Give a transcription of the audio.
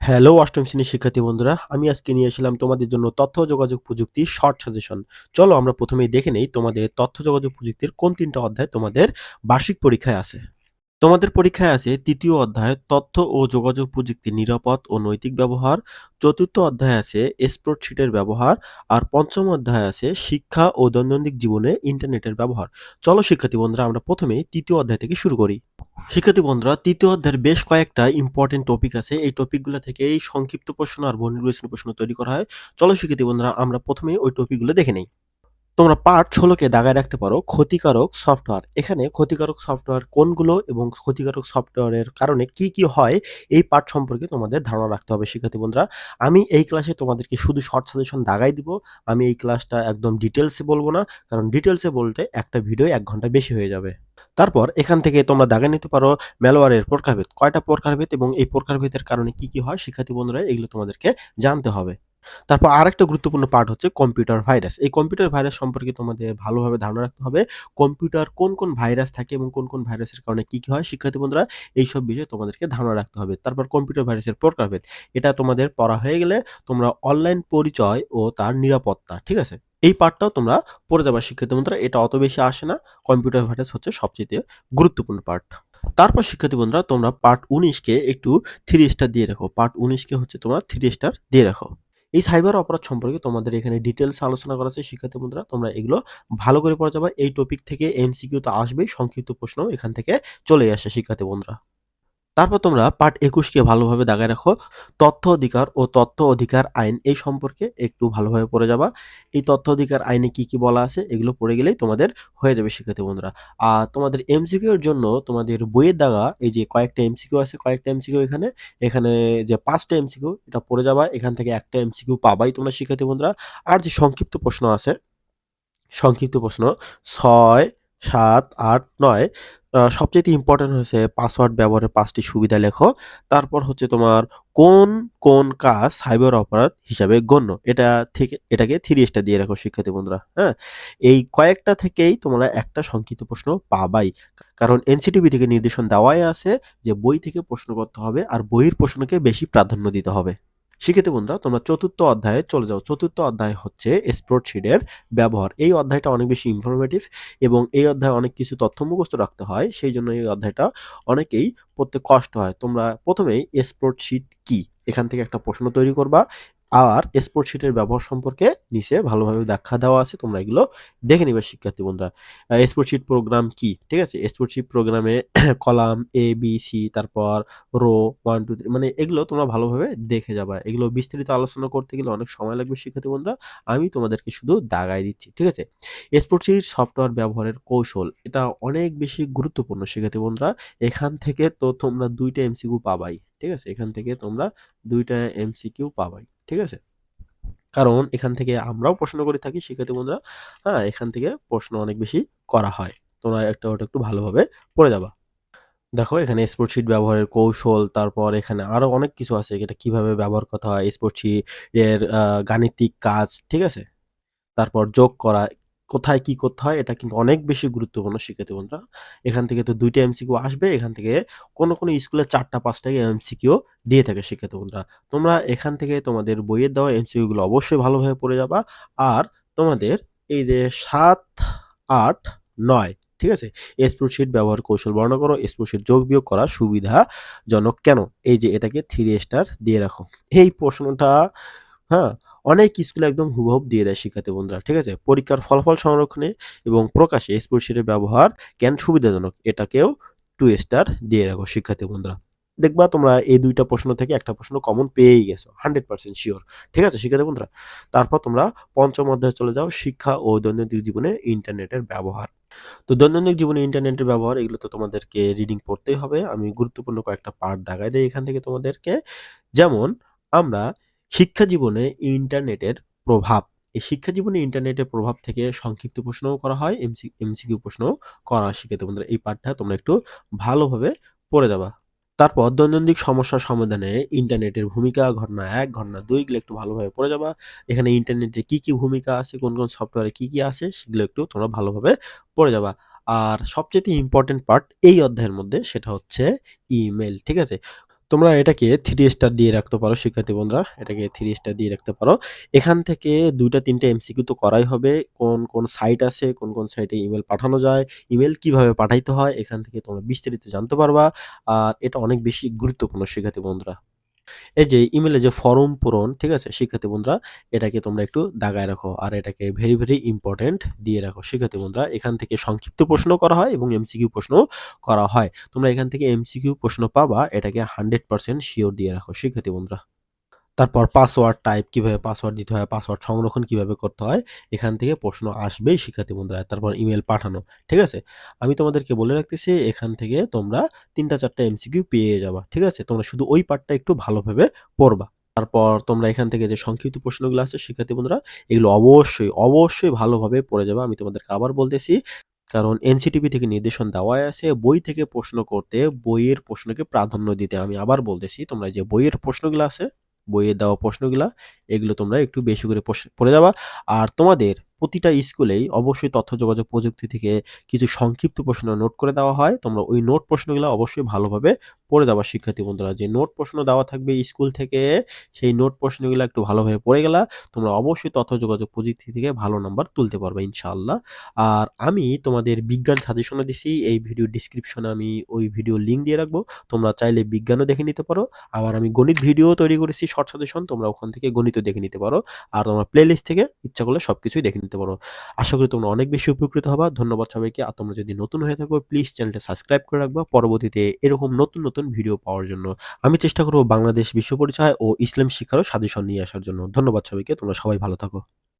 Hello অষ্টম শ্রেণির শিক্ষার্থী বন্ধুরা, আমি আজকে নিয়ে এসেছিলাম তোমাদের জন্য তথ্য যোগাযোগ প্রযুক্তি শর্ট সাজেশন চলো আমরা প্রথমেই দেখে নেই তোমাদের তথ্য যোগাযোগ প্রযুক্তির কোন তিনটা অধ্যায় তোমাদের বার্ষিক পরীক্ষায় আছে। তোমাদের পরীক্ষায় আছে তৃতীয় অধ্যায়, তথ্য ও যোগাযোগ প্রযুক্তি নিরাপদ ও নৈতিক ব্যবহার। চতুর্থ অধ্যায় আছে স্প্রেডশিটের ব্যবহার। আর পঞ্চম অধ্যায় আছে শিক্ষা ও দৈনন্দিন জীবনে ইন্টারনেটের ব্যবহার। চলো শিক্ষার্থী বন্ধুরা, আমরা প্রথমে তৃতীয় অধ্যায় থেকে শুরু করি। শিক্ষার্থী বন্ধুরা, তৃতীয় অধ্যায়ের বেশ কয়েকটা ইম্পর্টেন্ট টপিক আছে। এই টপিকগুলো থেকে এই সংক্ষিপ্ত প্রশ্ন আর বর্ণির্বাচনী প্রশ্ন তৈরি করা হয়। চলো শিক্ষার্থী বন্ধুরা, আমরা প্রথমে ওই টপিকগুলো দেখে নেই। তোমরা পার্ট ষোলোকে দাগায় রাখতে পারো ক্ষতিকারক সফটওয়্যার এখানে ক্ষতিকারক সফটওয়্যার কোনগুলো এবং ক্ষতিকারক সফটওয়্যারের কারণে কি কি হয়, এই পার্ট সম্পর্কে তোমাদের ধারণা রাখতে হবে শিক্ষার্থী বন্ধুরা। আমি এই ক্লাসে তোমাদেরকে শুধু শর্ট সাজেশন দাগাই দিব। আমি এই ক্লাসটা একদম ডিটেলসে বলব না, কারণ ডিটেলসে বলতে একটা ভিডিও এক ঘণ্টা বেশি হয়ে যাবে। তারপর এখান থেকে তোমরা দাগে নিতে পারো ম্যালওয়ারের প্রকারভেদ। কয়টা প্রকারভেদ এবং এই প্রকারভেদের কারণে কি কি হয়, শিক্ষার্থী বন্ধুরা, এগুলো তোমাদেরকে জানতে হবে। তারপর আরেকটা গুরুত্বপূর্ণ পার্ট হচ্ছে কম্পিউটার ভাইরাস এই কম্পিউটার ভাইরাস সম্পর্কে তোমাদের ভালোভাবে ধারণা রাখতে হবে কম্পিউটার কোন কোন ভাইরাস থাকে এবং কোন কোন ভাইরাসের কারণে কি কি হয়? শিক্ষার্থী বন্ধুরা, এইসব বিষয়ে তোমাদেরকে ধারণা রাখতে হবে। তারপর কম্পিউটার ভাইরাসের প্রকারভেদ, এটা তোমাদের পড়া হয়ে গেলে তোমরা অনলাইন পরিচয় ও তার নিরাপত্তা, ঠিক আছে? এই পার্টটাও তোমরা পড়ে যাবা শিক্ষার্থী বন্ধুরা, এটা অত বেশি আসে না। কম্পিউটার ভাইরাস হচ্ছে সবচেয়ে গুরুত্বপূর্ণ পার্ট তারপর শিক্ষার্থী বন্ধুরা, তোমরা পার্ট উনিশকে একটু থ্রি স্টার দিয়ে রাখো। পার্ট উনিশকে হচ্ছে তোমরা থ্রি স্টার দিয়ে রাখো। এই সাইবার অপরাধ সম্পর্কে তোমাদের এখানে ডিটেলস আলোচনা করা আছে, শিক্ষার্থী বন্ধুরা, তোমরা এগুলো ভালো করে পড়া যাবে। এই টপিক থেকে এমসিকিউ তো আসবেই সংক্ষিপ্ত প্রশ্ন এখান থেকে চলে আসে, শিক্ষার্থী বন্ধুরা। তারপর তোমরা পার্ট একুশকে ভালোভাবে দাগায় রাখো। তথ্য অধিকার ও তথ্য অধিকার আইন এই সম্পর্কে একটু ভালোভাবে পড়ে যাবা। এই তথ্য অধিকার আইনে কি কি বলা আছে এগুলো পড়ে গেলেই তোমাদের হয়ে যাবে শিক্ষার্থী বন্ধুরা। আর তোমাদের এমসিকিউ এর জন্য তোমাদের বইয়ের দাগা, এই যে কয়েকটা এমসিকিউ আছে, কয়েকটা এমসিকিউ এখানে এখানে যে পাঁচটা এমসিকিউ এটা পড়ে যাবা, এখান থেকে একটা এমসিকিউ পাবাই তোমরা শিক্ষার্থী বন্ধুরা। আর যে সংক্ষিপ্ত প্রশ্ন আছে, সংক্ষিপ্ত প্রশ্ন ছয়, সাত, আট, নয় সবচেয়ে ইম্পর্টেন্ট হচ্ছে পাসওয়ার্ড ব্যবহারের পাঁচটি সুবিধা লেখো। তারপর হচ্ছে তোমার কোন কোন কাজ সাইবার অপরাধ হিসাবে গণ্য। এটা থেকে, এটাকে থ্রি স্টার দিয়ে রাখো শিক্ষার্থী বন্ধুরা হ্যাঁ? এই কয়েকটা থেকেই তোমরা একটা সংক্ষিপ্ত প্রশ্ন পাবাই। কারণ এনসিটিভি থেকে নির্দেশন দেওয়াই আছে যে বই থেকে প্রশ্ন করতে হবে আর বইয়ের প্রশ্নকে বেশি প্রাধান্য দিতে হবে। শিক্ষিত বন্ধুরা, তোমরা চতুর্থ অধ্যায়ে চলে যাও। চতুর্থ অধ্যায় হচ্ছে স্প্রেডশিটের ব্যবহার। এই অধ্যায়টা অনেক বেশি ইনফরমেটিভ এবং এই অধ্যায়ে অনেক কিছু তথ্য মুখস্থ রাখতে হয়, সেই জন্য এই অধ্যায়টা অনেকেই পড়তে কষ্ট হয়। তোমরা প্রথমেই স্প্রেডশিট কি? এখান থেকে একটা প্রশ্ন তৈরি করবা আর স্প্রেডশিটের ব্যবহার সম্পর্কে নিচে ভালোভাবে ব্যাখ্যা দেওয়া আছে, তোমরা এগুলো দেখে নিবে শিক্ষার্থী বন্ধুরা। স্প্রেডশিট প্রোগ্রাম কি? ঠিক আছে? স্প্রেডশিট প্রোগ্রামে কলাম এ বি সি তারপর রো ওয়ান টু থ্রি মানে এগুলো তোমরা ভালোভাবে দেখে যাবে। এগুলো বিস্তারিত আলোচনা করতে গেলে অনেক সময় লাগবে শিক্ষার্থী বন্ধুরা। আমি তোমাদেরকে শুধু দাগাই দিচ্ছি, ঠিক আছে? স্প্রেডশিট সফটওয়্যার ব্যবহারের কৌশল, এটা অনেক বেশি গুরুত্বপূর্ণ শিক্ষার্থী বন্ধুরা। এখান থেকে তো তোমরা দুইটা এমসিকিউ পাবাই। ঠিক আছে? এখান থেকে তোমরা দুইটা এমসিকিউ পাবাই, ঠিক আছে? কারণ এখান থেকে আমরাও প্রশ্ন করে থাকি শিক্ষার্থী বন্ধুরা হ্যাঁ এখান থেকে প্রশ্ন অনেক বেশি করা হয়। তোমরা একটা ওটা একটু ভালোভাবে পড়ে যাবা। দেখো, এখানে স্প্রেডশিট ব্যবহারের কৌশল, তারপর এখানে আরও অনেক কিছু আছে, এটা কীভাবে ব্যবহার করতে হয় স্প্রেডশিট এর গাণিতিক কাজ, ঠিক আছে? তারপর যোগ করা কোথায় কি করতে হয়, এটা কিন্তু অনেক বেশি গুরুত্বপূর্ণ শিক্ষার্থী বন্ধুরা। এখান থেকে তো দুইটা এমসিকিউ আসবে, এখান থেকে কোনো কোনো স্কুলে চারটা, পাঁচটা এমসিকিউ দিয়ে থাকে শিক্ষার্থী বন্ধুরা। তোমরা এখান থেকে তোমাদের বইয়ের দেওয়া এমসিকিউ গুলো অবশ্যই ভালোভাবে পড়ে যাবা। আর তোমাদের এই যে সাত, আট, নয়, ঠিক আছে? স্প্রেডশিট ব্যবহার কৌশল বর্ণনা করো, স্প্রেডশিট যোগ বিয়োগ করা সুবিধাজনক। কেন? এই যে এটাকে থ্রি স্টার দিয়ে রাখো। এই প্রশ্নটা হ্যাঁ অনেক স্কুলে একদম হুবহুব দিয়ে দেয় শিক্ষার্থী বন্ধুরা, ঠিক আছে? পরীক্ষার ফলাফল সংরক্ষণে এবং প্রকাশে স্প্রেডশিটের ব্যবহার কেন সুবিধাজনক? এটাকেও টু স্টার দিয়ে রাখো শিক্ষার্থী বন্ধুরা। দেখবা তোমরা এই দুইটা প্রশ্ন থেকে একটা প্রশ্ন কমন পেয়েই গেছো হান্ড্রেড পার্সেন্ট শিওর ঠিক আছে শিক্ষার্থী বন্ধুরা? তারপর তোমরা পঞ্চম অধ্যায়ে চলে যাও শিক্ষা ও দৈনন্দিন জীবনে ইন্টারনেটের ব্যবহার। তো দৈনন্দিন জীবনে ইন্টারনেটের ব্যবহার, এগুলো তো তোমাদেরকে রিডিং পড়তেই হবে। আমি গুরুত্বপূর্ণ কয়েকটা পার্ট দাগাই দেই এখান থেকে তোমাদেরকে। যেমন আমরা শিক্ষা জীবনে ইন্টারনেটের প্রভাব। এই শিক্ষা জীবনে ইন্টারনেটের প্রভাব থেকে সংক্ষিপ্ত প্রশ্নও করা হয়, এমসি, এমসিকিউ প্রশ্নও করা হয়। বন্ধুরা, এই পাঠটা তোমরা একটু ভালোভাবে পড়ে যাবা। তারপর দৈনন্দিন সমস্যা সমাধানে ইন্টারনেটের ভূমিকা, ঘটনা এক, ঘটনা দুই গুলো একটু ভালোভাবে পড়ে যাবা। এখানে ইন্টারনেটের কি কি ভূমিকা আছে, কোন কোন সফটওয়্যারে কি কি আছে, সেগুলো একটু তোমরা ভালোভাবে পড়ে যাবা। আর সবচেয়ে ইম্পর্টেন্ট পার্ট এই অধ্যায়ের মধ্যে সেটা হচ্ছে ইমেল, ঠিক আছে? তোমরা এটাকে থ্রি স্টার দিয়ে রাখতে পারো শিক্ষার্থী বন্ধুরা। এটাকে থ্রি স্টার দিয়ে রাখতে পারো। এখান থেকে ২ টা ৩ টা এমসিকিউ তো করাই হবে। কোন, কোন সাইট আছে, কোন, কোন সাইটে ইমেল পাঠানো যায়, ইমেল কীভাবে পাঠাইতে হয়, এখান থেকে তোমরা বিস্তারিত জানতে পারবা। আর এটা অনেক বেশি গুরুত্বপূর্ণ শিক্ষার্থী বন্ধুরা। এই যে ইমেলে যে ফর্ম পূরণ, ঠিক আছে? শিক্ষার্থী বন্ধুরা, এটাকে তোমরা একটু দাগায় রাখো। আর এটাকে ভেরি, ভেরি ইম্পর্টেন্ট দিয়ে রাখো শিক্ষার্থী বন্ধুরা। এখান থেকে সংক্ষিপ্ত প্রশ্ন করা হয় এবং এমসিকিউ প্রশ্ন করা হয়। তোমরা এখান থেকে এমসিকিউ প্রশ্ন পাবা, এটাকে হান্ড্রেড পার্সেন্ট শিওর দিয়ে রাখো শিক্ষার্থী বন্ধুরা। তারপর পাসওয়ার্ড টাইপ কীভাবে পাসওয়ার্ড দিতে হয়, পাসওয়ার্ড সংরক্ষণ কীভাবে করতে হয়, এখান থেকে প্রশ্ন আসবেই শিক্ষার্থী বন্ধুরা। তারপর ইমেল পাঠানো, ঠিক আছে? আমি তোমাদেরকে বলে রাখতেছি এখান থেকে তোমরা ৩ টা ৪ টা এমসিকিউ পেয়ে যাবা, ঠিক আছে? তোমরা শুধু ওই পার্টটা একটু ভালোভাবে পড়বা। তারপর তোমরা এখান থেকে যে সংক্ষিপ্ত প্রশ্নগুলো আছে শিক্ষার্থী বন্ধুরা, এগুলো অবশ্যই, অবশ্যই ভালোভাবে পড়ে যাবা। আমি তোমাদেরকে আবার বলতেছি, কারণ এনসিটিভি থেকে নির্দেশন দেওয়াই আছে বই থেকে প্রশ্ন করতে, বইয়ের প্রশ্নকে প্রাধান্য দিতে। আমি আবার বলতেছি, তোমরা যে বইয়ের প্রশ্নগুলো আছে, বইয়ে দেওয়া প্রশ্নগুলা, এগুলো তোমরা একটু বেশি করে পড়ে যাবা। আর তোমাদের প্রতিটা স্কুলেই অবশ্যই তথ্য যোগাযোগ প্রযুক্তি থেকে কিছু সংক্ষিপ্ত প্রশ্ন নোট করে দেওয়া হয়। তোমরা ওই নোট প্রশ্নগুলা অবশ্যই ভালোভাবে পড়ে যাবা শিক্ষার্থী বন্ধুরা। যে নোট প্রশ্ন দেওয়া থাকবে স্কুল থেকে, সেই নোট প্রশ্নগুলা একটু ভালোভাবে পড়ে গেলা, তোমরা অবশ্যই তথ্য যোগাযোগ প্রযুক্তি থেকে ভালো নাম্বার তুলতে পারবে ইনশাআল্লাহ। আর আমি তোমাদের বিজ্ঞান সাজেশনও দিছি। এই ভিডিও ডেসক্রিপশনে আমি ওই ভিডিও লিঙ্ক দিয়ে রাখব। তোমরা চাইলে বিজ্ঞানও দেখে নিতে পারো। আবার আমি গণিত ভিডিও তৈরি করেছি শর্ট সাজেশন, তোমরা ওখান থেকে গণিতও দেখে নিতে পারো। আর তোমরা প্লেলিস্ট থেকে ইচ্ছা করলে সবকিছুই দেখে নিতে পারো। আশা করি তোমরা অনেক বেশি উপকৃত হবা। ধন্যবাদ সবাইকে। আর তোমরা যদি নতুন হয়ে থাকো প্লিজ চ্যানেলটা সাবস্ক্রাইব করে রাখবা পরবর্তীতে এরকম নতুন, নতুন ভিডিও পাওয়ার জন্য। আমি চেষ্টা করব বাংলাদেশ বিশ্ব পরিচয় ও ইসলাম শিক্ষারও সাজেশন নিয়ে আসার জন্য। ধন্যবাদ সবাইকে। তোমরা সবাই ভালো থাকো।